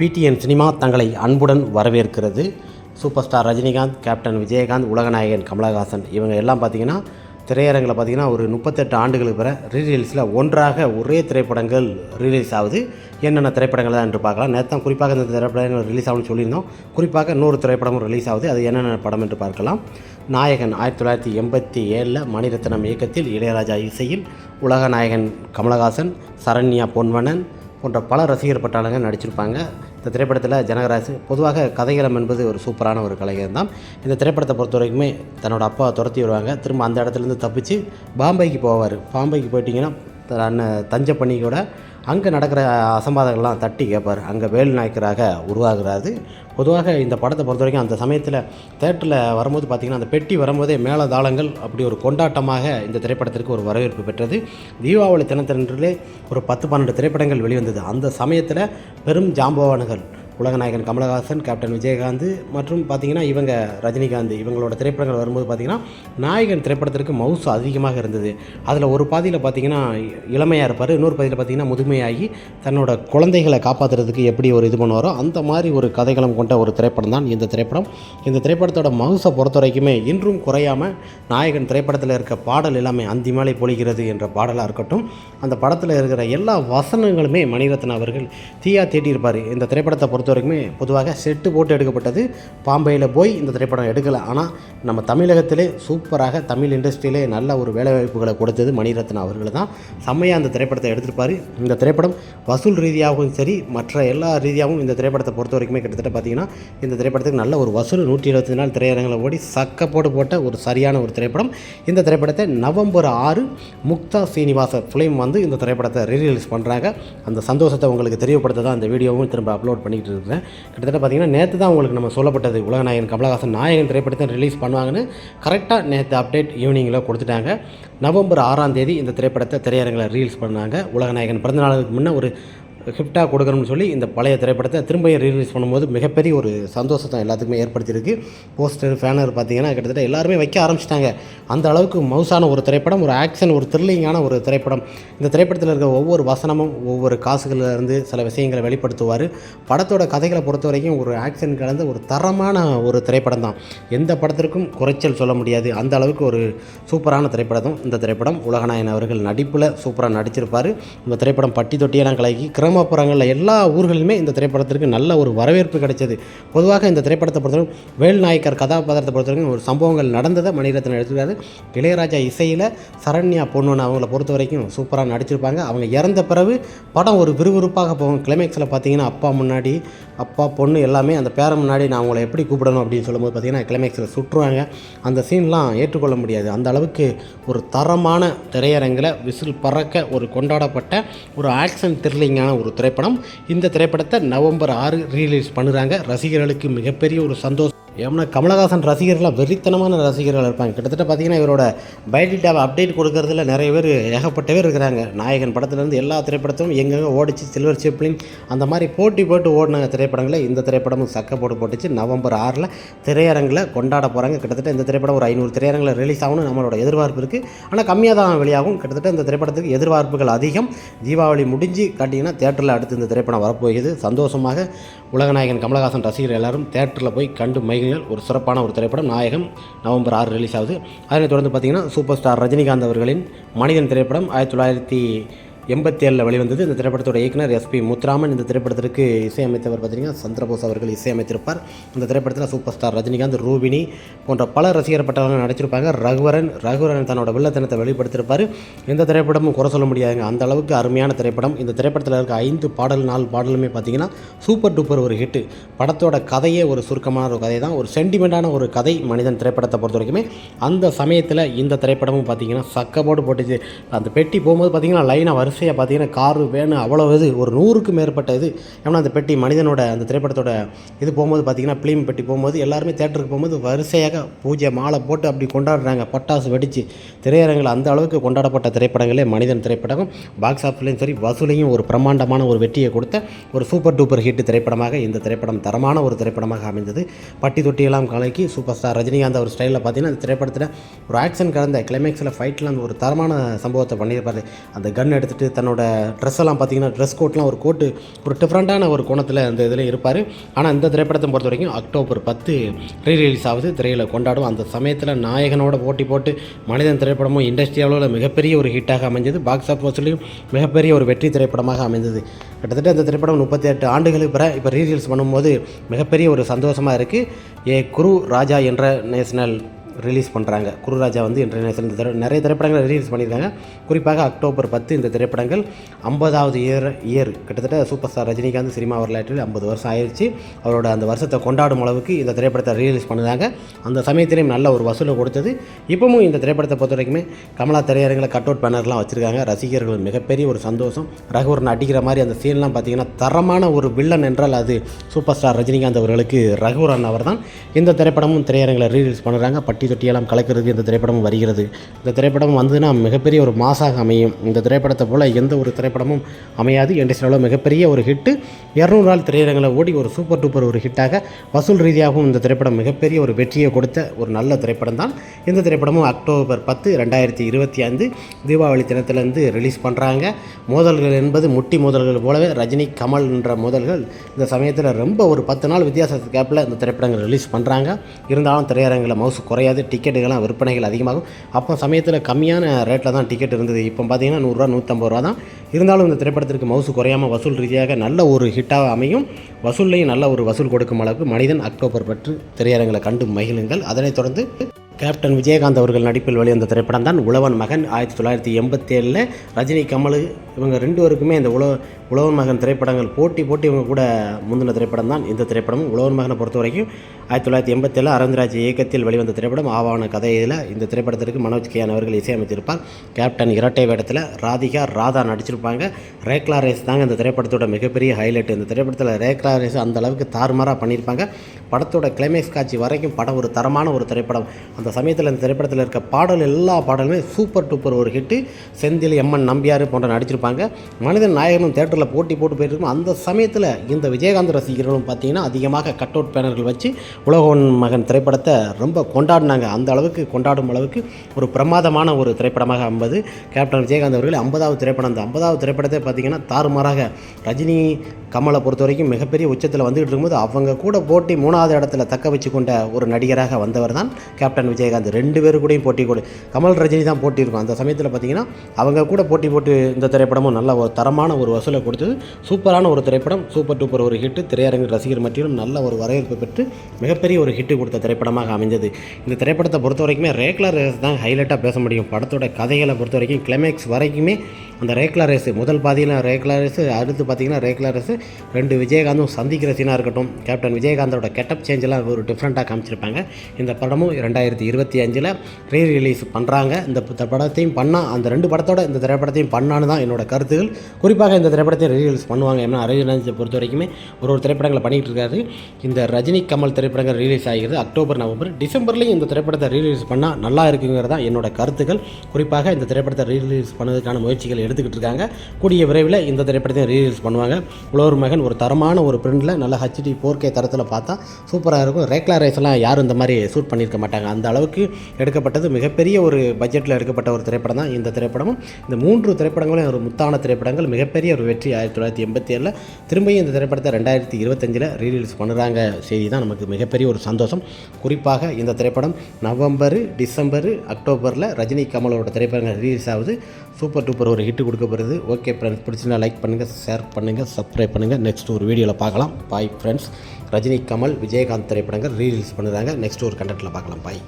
PTN cinema தங்களை அன்புடன் வரவேற்கிறது. Super star Rajinikanth captain Vijayakanth உலகநாயகன் கமலஹாசன் இவங்க எல்லாம் பார்த்தீங்கன்னா திரையரங்கில் பார்த்தீங்கன்னா ஒரு முப்பத்தெட்டு ஆண்டுகளுக்கு பிற ரீரீல்ஸில் ஒன்றாக ஒரே திரைப்படங்கள் ரிலீஸ் ஆகுது. என்னென்ன திரைப்படங்கள் தான் என்று பார்க்கலாம். நேற்று குறிப்பாக இந்த திரைப்படங்கள் ரிலீஸ் ஆகும்னு சொல்லியிருந்தோம். குறிப்பாக இன்னொரு திரைப்படமும் ரிலீஸ் ஆகுது. அது என்னென்ன படம் என்று பார்க்கலாம். நாயகன் ஆயிரத்தி தொள்ளாயிரத்தி எண்பத்தி ஏழில் மணிரத்னம் இயக்கத்தில் இளையராஜா இசையில் உலகநாயகன் கமலஹாசன் சரண்யா பொன்வனன் போன்ற பல ரசிகர் பட்டாளங்கள் நடிச்சிருப்பாங்க. இந்த திரைப்படத்தில் ஜனகராஜ் பொதுவாக கதைகளம் என்பது ஒரு சூப்பரான ஒரு கலைஞர் தான். இந்த திரைப்படத்தை பொறுத்த வரைக்குமே தன்னோட அப்பா துரத்தி வருவாங்க. திரும்ப அந்த இடத்துலேருந்து தப்பிச்சு பாம்பேக்கு போவார். பாம்பேக்கு போயிட்டிங்கன்னா அண்ணன் தஞ்சை பண்ணிக்கூட அங்கே நடக்கிற அசம்பாதங்கள்லாம் தட்டி கேட்பார் அங்கே வேலு நாயக்கராக உருவாகிறாரு. பொதுவாக இந்த படத்தை பொறுத்த வரைக்கும் அந்த சமயத்தில் தேட்டரில் வரும்போது பார்த்திங்கன்னா அந்த பெட்டி வரும்போதே மேல தாளங்கள் அப்படி ஒரு கொண்டாட்டமாக இந்த திரைப்படத்திற்கு ஒரு வரவேற்பு பெற்றது. தீபாவளி தினத்தன்றிலே ஒரு பத்து பன்னெண்டு திரைப்படங்கள் வெளிவந்தது. அந்த சமயத்தில் பெரும் ஜாம்பவான்கள் உலகநாயகன் கமலஹாசன் கேப்டன் விஜயகாந்த் மற்றும் பார்த்தீங்கன்னா இவங்க ரஜினிகாந்த். இவங்களோட திரைப்படங்கள் வரும்போது பார்த்தீங்கன்னா நாயகன் திரைப்படத்திற்கு மவுஸ் அதிகமாக இருந்தது. அதில் ஒரு பாதியில் பார்த்தீங்கன்னா இளமையாக இருப்பார். இன்னொரு பாதியில் பார்த்தீங்கன்னா முதுமையாகி தன்னோட குழந்தைகளை காப்பாற்றுறதுக்கு எப்படி ஒரு இது பண்ணுவாரோ அந்த மாதிரி ஒரு கதைகளும் கொண்ட ஒரு திரைப்படம் தான் இந்த திரைப்படம். இந்த திரைப்படத்தோட மவுசை பொறுத்த வரைக்குமே இன்றும் குறையாமல் நாயகன் திரைப்படத்தில் இருக்க பாடல் எல்லாமே அந்திமாலை பொழிகிறது என்ற பாடலாக இருக்கட்டும் அந்த படத்தில் இருக்கிற எல்லா வசனங்களுமே மணிரத்னம் அவர்கள் தீயா தேட்டியிருப்பார் இந்த திரைப்படத்தை பொறுத்த பொறுத்த வரைக்குமே பொதுவாக செட்டு போட்டு எடுக்கப்பட்டது பாம்பேயில் போய் இந்த திரைப்படம் எடுக்கலை. ஆனால் நம்ம தமிழகத்திலே சூப்பராக தமிழ் இண்டஸ்ட்ரியிலே நல்ல ஒரு வேலைவாய்ப்புகளை கொடுத்தது மணிரத்னம் அவர்கள் தான். செம்மையாக அந்த திரைப்படத்தை எடுத்திருப்பார். இந்த திரைப்படம் வசூல் ரீதியாகவும் சரி மற்ற எல்லா ரீதியாகவும் இந்த திரைப்படத்தை பொறுத்த வரைக்குமே கிட்டத்தட்ட பார்த்தீங்கன்னா இந்த திரைப்படத்துக்கு நல்ல ஒரு வசூல் நூற்றி இருபத்தி நாள் திரையரங்களை ஓடி சக்கப்போடு போட்ட ஒரு சரியான ஒரு திரைப்படம். இந்த திரைப்படத்தை நவம்பர் ஆறு முக்தா சீனிவாச ஃபிலிம் வந்து இந்த திரைப்படத்தை ரீரிலீஸ் பண்ணுறாங்க அந்த சந்தோஷத்தை உங்களுக்கு தெரியப்படுத்த தான் இந்த வீடியோவும் திரும்ப அப்லோட் பண்ணிக்கிட்டு இருக்கிறேன் கிட்டத்தட்ட பார்த்தீங்கன்னா நேற்று தான் உங்களுக்கு நம்ம சொல்லப்பட்டது. உலகநாயகன் கமலஹாசன் நாயகன் திரைப்படத்தை ரிலீஸ் பண்ணுவாங்கன்னு கரெக்டாக நேற்று அப்டேட் ஈவினிங்கில் கொடுத்துட்டாங்க. நவம்பர் ஆறாம் தேதி இந்த திரைப்படத்தை திரையரங்கில் ரீல்ஸ் பண்ணாங்க. உலகநாயகன் பிறந்த நாளுக்கு முன்னே ஒரு கிஃப்டாக கொடுக்கணும்னு சொல்லி இந்த பழைய திரைப்படத்தை திரும்ப ரீலீஸ் பண்ணும்போது மிகப்பெரிய ஒரு சந்தோஷத்தை எல்லாத்துக்குமே ஏற்படுத்தியிருக்கு. போஸ்டர் ஃபேனர் பார்த்தீங்கன்னா கிட்டத்தட்ட எல்லாருமே வைக்க ஆரம்பிச்சிட்டாங்க. அந்த அளவுக்கு மவுசான ஒரு திரைப்படம் ஒரு ஆக்ஷன் ஒரு த்ரில்லிங்கான ஒரு திரைப்படம். இந்த திரைப்படத்தில் இருக்க ஒவ்வொரு வசனமும் ஒவ்வொரு காசுகளிலிருந்து சில விஷயங்களை வெளிப்படுத்துவார். படத்தோட கதைகளை பொறுத்த வரைக்கும் ஒரு ஆக்ஷன் கலந்த ஒரு தரமான ஒரு திரைப்படம் தான். எந்த படத்திற்கும் குறைச்சல் சொல்ல முடியாது. அந்த அளவுக்கு ஒரு சூப்பரான திரைப்படம் இந்த திரைப்படம் உலகநாயகன் அவர்கள் நடிப்பில் சூப்பராக நடிச்சிருப்பார். இந்த திரைப்படம் பட்டி தொட்டியெல்லாம் கலக்கி கிராமப்புறங்களில் எல்லா ஊர்களிலுமே இந்த திரைப்படத்திற்கு நல்ல ஒரு வரவேற்பு கிடைச்சது. பொதுவாக இந்த திரைப்படத்தை பொறுத்தவரைக்கும் வேல்நாயக்கர் கதாபாத்திரத்தை பொறுத்தவரைக்கும் ஒரு சம்பவங்கள் நடந்ததை மணிரத்னம் எடுத்துருக்காரு இளையராஜா இசையில் சரண்யா பொண்ணுன்னு அவங்கள பொறுத்த வரைக்கும் சூப்பராக நடிச்சிருப்பாங்க. அவங்க இறந்த பிறகு படம் ஒரு விறுவிறுப்பாக போகும். கிளைமேக்ஸில் பார்த்தீங்கன்னா அப்பா முன்னாடி அப்பா பொண்ணு எல்லாமே அந்த பேர முன்னாடி நான் அவங்கள எப்படி கூப்பிடணும் அப்படின்னு சொல்லும்போது பார்த்தீங்கன்னா கிளைமேக்ஸில் சுற்றுவாங்க. அந்த சீன்லாம் ஏற்றுக்கொள்ள முடியாது. அந்த அளவுக்கு ஒரு தரமான திரையரங்கில் விசில் பறக்க ஒரு கொண்டாடப்பட்ட ஒரு ஆக்ஷன் த்ரில்லிங்கான ஒரு திரைப்படம். இந்த திரைப்படத்தை நவம்பர் ஆறு ரீலீஸ் பண்ணுறாங்க. ரசிகர்களுக்கு மிகப்பெரிய ஒரு சந்தோஷம். ஏன்னா கமலஹாசன் ரசிகர்கள்லாம் வெறித்தனமான ரசிகர்கள் இருப்பாங்க. கிட்டத்தட்ட பார்த்தீங்கன்னா இவரோட பயோடேட்டாவை அப்டேட் கொடுக்கறதுல நிறைய பேர் ஏகப்பட்ட பேர் இருக்கிறாங்க. நாயகன் படத்துலேருந்து எல்லா திரைப்படத்தும் எங்கெங்கே ஓடிச்சு சில்வர் சிப்ளின் அந்த மாதிரி போட்டி போட்டு ஓடின திரைப்படங்களை. இந்த திரைப்படமும் சக்க போட்டு போட்டுச்சு. நவம்பர் ஆறில் திரையரங்கில் கொண்டாட போகிறாங்க கிட்டத்தட்ட இந்த திரைப்படம் ஒரு ஐநூறு திரையரங்கில் ரிலீஸ் ஆகணும் நம்மளோட எதிர்பார்ப்பு இருக்குது ஆனால் கம்மியாக தான் வெளியாகும். கிட்டத்தட்ட இந்த திரைப்படத்துக்கு எதிர்பார்ப்புகள் அதிகம். தீபாவளி முடிஞ்சு காட்டிங்கன்னா தேட்டரில் அடுத்து இந்த திரைப்படம் வரப்போகிறது சந்தோஷமாக உலகநாயகன் கமலஹாசன் ரசிகர்கள் எல்லாரும் தேட்டரில் போய் கண்டு மகிழ்கள் ஒரு சிறப்பான ஒரு திரைப்படம். நாயகம் நவம்பர் ஆறு ரிலீஸ் ஆகுது. அதனைத் தொடர்ந்து பார்த்திங்கன்னா சூப்பர் ஸ்டார் ரஜினிகாந்த் அவர்களின் மனிதன் திரைப்படம் ஆயிரத்தி தொள்ளாயிரத்தி எண்பத்தி ஏழில் வெளிவந்தது. இந்த திரைப்படத்தோட இயக்குனர் எஸ்பி முத்துராமன். இந்த திரைப்படத்திற்கு இசையமைத்தவர் பார்த்தீங்கன்னா சந்திரபோஸ் அவர்கள் இசையமைத்திருப்பார். இந்த திரைப்படத்தில் சூப்பர் ஸ்டார் ரஜினிகாந்த் ரூபினி போன்ற பல ரசிகர் பட்டவர்கள் நடிச்சிருப்பாங்க. ரகுவரன் ரகுவரன் தன்னோட வில்லத்தனத்தை வெளிப்படுத்திருப்பார். இந்த திரைப்படமும் குறை சொல்ல முடியாதுங்க. அந்த அளவுக்கு அருமையான திரைப்படம். இந்த திரைப்படத்தில் இருக்க ஐந்து பாடல் நாலு பாடலுமே பார்த்தீங்கன்னா சூப்பர் டூப்பர் ஒரு ஹிட்டு. படத்தோட கதையே ஒரு சுருக்கமான ஒரு கதை தான் ஒரு சென்டிமெண்ட்டான ஒரு கதை மனிதன் திரைப்படத்தை பொறுத்த வரைக்குமே. அந்த சமயத்தில் இந்த திரைப்படமும் பார்த்தீங்கன்னா சக்கபோடு போட்டுச்சு. அந்த பெட்டி போகும்போது பார்த்தீங்கன்னா லைனாக வரிசையாக பார்த்தீங்கன்னா காரு வேனு அவ்வளோ இது ஒரு நூறுக்கு மேற்பட்ட இது. ஏன்னா அந்த பெட்டி மனிதனோட அந்த திரைப்படத்தோட இது போகும்போது பார்த்தீங்கன்னா பிலிம் பெட்டி போகும்போது எல்லாருமே தேட்டருக்கு போகும்போது வரிசையாக பூஜை மாலை போட்டு அப்படி கொண்டாடுறாங்க. பட்டாசு வெடித்து திரையரங்கில் அந்த அளவுக்கு கொண்டாடப்பட்ட திரைப்படங்களே மனிதன் திரைப்படம் பாக்ஸ் ஆஃபீஸ்லையும் சரி வசூலையும் ஒரு பிரம்மாண்டமான ஒரு வெற்றியை கொடுத்த ஒரு சூப்பர் டூப்பர் ஹிட் திரைப்படமாக இந்த திரைப்படம் தரமான ஒரு திரைப்படமாக அமைந்தது. பட்டி தொட்டியெல்லாம் கலக்கி சூப்பர் ஸ்டார் ரஜினிகாந்த் ஒரு ஸ்டைலில் பார்த்தீங்கன்னா அந்த திரைப்படத்தில் ஒரு ஆக்ஷன் கலந்த கிளைமேக்ஸில் ஃபைட்டில் அந்த ஒரு தரமான சம்பவத்தை பண்ணியிருப்பார். அந்த கன் எடுத்துகிட்டு தன்னோட ட்ரெஸ் எல்லாம் பார்த்தீங்கன்னா ட்ரெஸ் கோட்லாம் ஒரு கோட்டு ஒரு டிஃப்ரெண்ட்டான ஒரு கோணத்தில் அந்த இதில் இருப்பார். ஆனால் இந்த திரைப்படத்தை பொறுத்த வரைக்கும் அக்டோபர் பத்து ரீ ரிலீஸ் ஆகுது. திரையில் கொண்டாடும் அந்த சமயத்தில் நாயகனோட போட்டி போட்டு மனிதன் திரைப்படமும் இண்டஸ்ட்ரி அளவில் மிகப்பெரிய ஒரு ஹிட்டாக அமைஞ்சது. பாக்ஸ் ஆஃபீஸ்லேயும் மிகப்பெரிய ஒரு வெற்றி திரைப்படமாக அமைந்தது. கிட்டத்தட்ட இந்த திரைப்படம் முப்பத்தி எட்டு ஆண்டுகளுக்கு பிற இப்போ ரீரீல்ஸ் பண்ணும்போது மிகப்பெரிய ஒரு சந்தோஷமாக இருக்குது ஏ குரு ராஜா என்ற நேஷனல் ரிலீஸ் பண்ணுறாங்க குருராஜா வந்து இன்டர்நேஷனல் திரை நிறைய திரைப்படங்கள் ரிலீஸ் பண்ணியிருக்காங்க. குறிப்பாக அக்டோபர் பத்து இந்த திரைப்படங்கள் ஐம்பதாவது இயர் இயர் கிட்டத்தட்ட சூப்பர் ஸ்டார் ரஜினிகாந்த் சினிமா வரலாற்றில் ஐம்பது வருஷம் ஆயிடுச்சு அவரோட அந்த வருஷத்தை கொண்டாடும் அளவுக்கு இந்த திரைப்படத்தை ரிலீஸ் பண்ணுறாங்க அந்த சமயத்திலையும் நல்ல ஒரு வசூலை கொடுத்தது. இப்போவும் இந்த திரைப்படத்தை பொறுத்த வரைக்குமே கமலா திரையரங்கில் கட் அவுட் பேனர்லாம் வச்சுருக்காங்க. ரசிகர்கள் மிகப்பெரிய ஒரு சந்தோஷம். ரகுவரன் அடிக்கிற மாதிரி அந்த சீன்லாம் பார்த்திங்கன்னா தரமான ஒரு வில்லன் என்றால் அது சூப்பர் ஸ்டார் ரஜினிகாந்த் அவர்களுக்கு ரகுவரன் அவர் தான் இந்த திரைப்படமும் திரையரங்கில் ரீலீஸ் பண்ணுறாங்க பட்டி தொட்டியெல்லாம் கலக்கிறதுக்கு இந்த திரைப்படமும் வருகிறது. இந்த திரைப்படம் வந்துன்னா மிகப்பெரிய ஒரு மாசாக அமையும். இந்த திரைப்படத்தை போல் எந்த ஒரு திரைப்படமும் அமையாது. இண்டஸ்ட்ரியில் மிகப்பெரிய ஒரு ஹிட்டு. இரநூறு நாள் திரையரங்கில் ஓடி ஒரு சூப்பர் டூப்பர் ஒரு ஹிட்டாக வசூல் ரீதியாகவும் இந்த திரைப்படம் மிகப்பெரிய ஒரு வெற்றியை கொடுத்த ஒரு நல்ல திரைப்படம் தான் இந்த திரைப்படமும் அக்டோபர் பத்து ரெண்டாயிரத்தி இருபத்தி ஐந்து தீபாவளி தினத்திலேருந்து ரிலீஸ் பண்ணுறாங்க மோதல்கள் என்பது முட்டி மோதல்கள் போலவே ரஜினி கமல் என்ற மோதல்கள் இந்த சமயத்தில் ரொம்ப ஒரு பத்து நாள் வித்தியாசத்துக்கு கேப்பில் இந்த திரைப்படங்கள் ரிலீஸ் பண்ணுறாங்க இருந்தாலும் திரையரங்கில் மவுசு குறையாது. டிக்கெட்டுகள்லாம் விற்பனைகள் அதிகமாகும். அப்போ சமயத்தில் கம்மியான ரேட்டில் தான் டிக்கெட் இருந்தது. இப்போ பார்த்தீங்கன்னா நூறுரூவா நூற்றம்பது ரூபா தான். இருந்தாலும் இந்த திரைப்படத்திற்கு மவுசு குறையாமல் வசூல் ரீதியாக நல்ல ஒரு ஹிட்டாக அமையும். வசூல்லையும் நல்ல ஒரு வசூல் கொடுக்கும் அளவுக்கு மனிதன் அக்டோபர் பற்று திரையரங்களை கண்டு மகிழுங்கள். அதனைத் தொடர்ந்து கேப்டன் விஜயகாந்த் அவர்கள் நடிப்பில் வெளிவந்த திரைப்படம் தான் உழவன் மகன். ஆயிரத்தி தொள்ளாயிரத்தி எண்பத்தி ஏழில் ரஜினி கமல் இவங்க ரெண்டு பேருக்குமே இந்த உழ உழவன் மகன் திரைப்படங்கள் போட்டி போட்டி இவங்க கூட முந்தின திரைப்படம் தான். இந்த திரைப்படமும் உழவன் மகனை பொறுத்த வரைக்கும் ஆயிரத்தி தொள்ளாயிரத்தி எண்பத்தேழு அரவிந்தராஜ் இயக்கத்தில் வெளிவந்த திரைப்படம் ஆவான கதையில் இந்த திரைப்படத்திற்கு மனோஜ் கேன் அவர்கள் இசையமைத்திருப்பார். கேப்டன் இரட்டை வேடத்தில் ராதிகா ராதா நடிச்சிருப்பாங்க. ரேக்லா ரேஸ் தாங்க இந்த திரைப்படத்தோட மிகப்பெரிய ஹைலைட் இந்த திரைப்படத்தில் ரேக்லா ரேஸ் அந்த அளவுக்கு தாறுமாறாக பண்ணியிருப்பாங்க. படத்தோட கிளைமேக்ஸ் காட்சி வரைக்கும் படம் ஒரு தரமான ஒரு திரைப்படம். அந்த சமயத்தில் இந்த திரைப்படத்தில் இருக்க பாடல் எல்லா பாடலுமே சூப்பர் டூப்பர் ஒரு hit Senthil M N Nambiar போன்ற நடிச்சிருப்பாங்க. மனிதன் நாயகனும் தேட்டரில் போட்டி போட்டு போயிட்டு அந்த சமயத்தில் இந்த விஜயகாந்த் ரசிகர்களும் பார்த்தீங்கன்னா அதிகமாக கட் அவுட் பேனர்கள் வச்சு உலகோன் மகன் திரைப்படத்தை ரொம்ப கொண்டாடினாங்க. அந்த அளவுக்கு கொண்டாடும் அளவுக்கு ஒரு பிரமாதமான ஒரு திரைப்படமாக ஐம்பது கேப்டன் விஜயகாந்த் அவர்கள் ஐம்பதாவது திரைப்படம். அந்த ஐம்பதாவது திரைப்படத்தை பார்த்தீங்கன்னா தாறுமாறாக ரஜினி கமலை பொறுத்த வரைக்கும் மிகப்பெரிய உச்சத்தில் வந்துகிட்டு இருக்கும்போது அவங்க கூட போட்டி மூணாவது இடத்துல தக்க வச்சு கொண்ட ஒரு நடிகராக வந்தவர் தான் கேப்டன் விஜயகாந்த். ரெண்டு பேரு கூடயும் போட்டி கொடு. கமல் ரஜினி தான் போட்டி இருக்கும். அந்த சமயத்தில் பார்த்தீங்கன்னா அவங்க கூட போட்டி போட்டு இந்த திரைப்படமும் நல்ல ஒரு தரமான ஒரு வசூலை கொடுத்தது. சூப்பரான ஒரு திரைப்படம் சூப்பர் டூப்பர் ஒரு ஹிட்டு திரையரங்கு ரசிகர் மற்றிலும் நல்ல ஒரு வரவேற்பு பெற்று மிகப்பெரிய ஒரு ஹிட்டு கொடுத்த திரைப்படமாக அமைஞ்சது இந்த திரைப்படத்தை பொறுத்த வரைக்குமே ரேக்லர் ரேஸ் தான் ஹைலைட்டாக பேச முடியும். படத்தோட கதைகளை பொறுத்த வரைக்கும் கிளைமேக்ஸ் வரைக்குமே அந்த ரேக்லா ரேஸு முதல் பாதியில் ரேக்லா ரேஸு அடுத்து பார்த்தீங்கன்னா ரேக்லா ரேஸ். ரெண்டு விஜயகாந்தும் சந்திக்கிற சீனாக இருக்கட்டும். கேப்டன் விஜயகாந்தோட கெட்டப் சேஞ்செல்லாம் ஒரு டிஃப்ரெண்ட்டாக காமிச்சிருப்பாங்க. இந்த படமும் ரெண்டாயிரத்தி இருபத்தி அஞ்சில் ரீ ரிலீஸ் பண்ணுறாங்க இந்த படத்தையும் பண்ணால் அந்த ரெண்டு படத்தோட இந்த திரைப்படத்தையும் பண்ணான்னு தான் என்னோட கருத்துகள். குறிப்பாக இந்த திரைப்படத்தையும் ரீ ரிலீஸ் பண்ணுவாங்க ஏன்னா அரவிந்த் பொறுத்த வரைக்குமே ஒரு ஒரு திரைப்படங்களை பண்ணிகிட்டு இருக்காரு. இந்த ரஜினி கமல் திரைப்படங்கள் ரிலீஸ் ஆகிறது அக்டோபர் நவம்பர். டிசம்பர்லேயும் இந்த திரைப்படத்தை ரீலீஸ் பண்ணால் நல்லா இருக்குங்கிறதான் என்னோட கருத்துக்கள் குறிப்பாக இந்த திரைப்படத்தை ரீலீஸ் பண்ணதுக்கான முயற்சிகள் எடுத்துக்கிட்டு இருக்காங்க கூடிய விரைவில் இந்த திரைப்படத்தையும் ரீரிலீஸ் பண்ணுவாங்க. உழவர் மகன் ஒரு தரமான ஒரு பிரிண்டில் நல்ல ஹச்டி ஃபோர் கே தரத்தில் பார்த்தா சூப்பராக இருக்கும். ரேக்லா ரைஸ் எல்லாம் யாரும் இந்த மாதிரி ஷூட் பண்ணியிருக்க மாட்டாங்க. அந்த அளவுக்கு எடுக்கப்பட்டது மிகப்பெரிய ஒரு பட்ஜெட்டில் எடுக்கப்பட்ட ஒரு திரைப்படம் தான் இந்த திரைப்படமும். இந்த மூன்று திரைப்படங்களும் ஒரு முத்தான திரைப்படங்கள் மிகப்பெரிய ஒரு வெற்றி ஆயிரத்தி தொள்ளாயிரத்தி எண்பத்தி ஏழில் திரும்பியும் இந்த திரைப்படத்தை ரெண்டாயிரத்தி இருபத்தஞ்சில் ரீரிலீஸ் பண்ணுறாங்க செய்தி தான் நமக்கு மிகப்பெரிய ஒரு சந்தோஷம். குறிப்பாக இந்த திரைப்படம் நவம்பர் டிசம்பர் அக்டோபரில் ரஜினி கமலோட திரைப்படங்கள் ரிலீஸ் ஆகுது. சூப்பர் டூப்பர் ஒரு ஹிட் கொடுக்க போகிறது ஓகே ஃப்ரெண்ட்ஸ் பிடிச்சிருந்தா லைக் பண்ணுங்கள் ஷேர் பண்ணுங்கள் சப்ஸ்கிரைப் பண்ணுங்கள் நெக்ஸ்ட் ஒரு வீடியோவில் பார்க்கலாம். பாய் ஃப்ரெண்ட்ஸ் ரஜினி கமல் விஜயகாந்த் திரைப்படங்கள் ரீரிலீஸ் பண்ணுறாங்க நெக்ஸ்ட் ஒரு கண்டெக்ட்டில் பார்க்கலாம். பாய்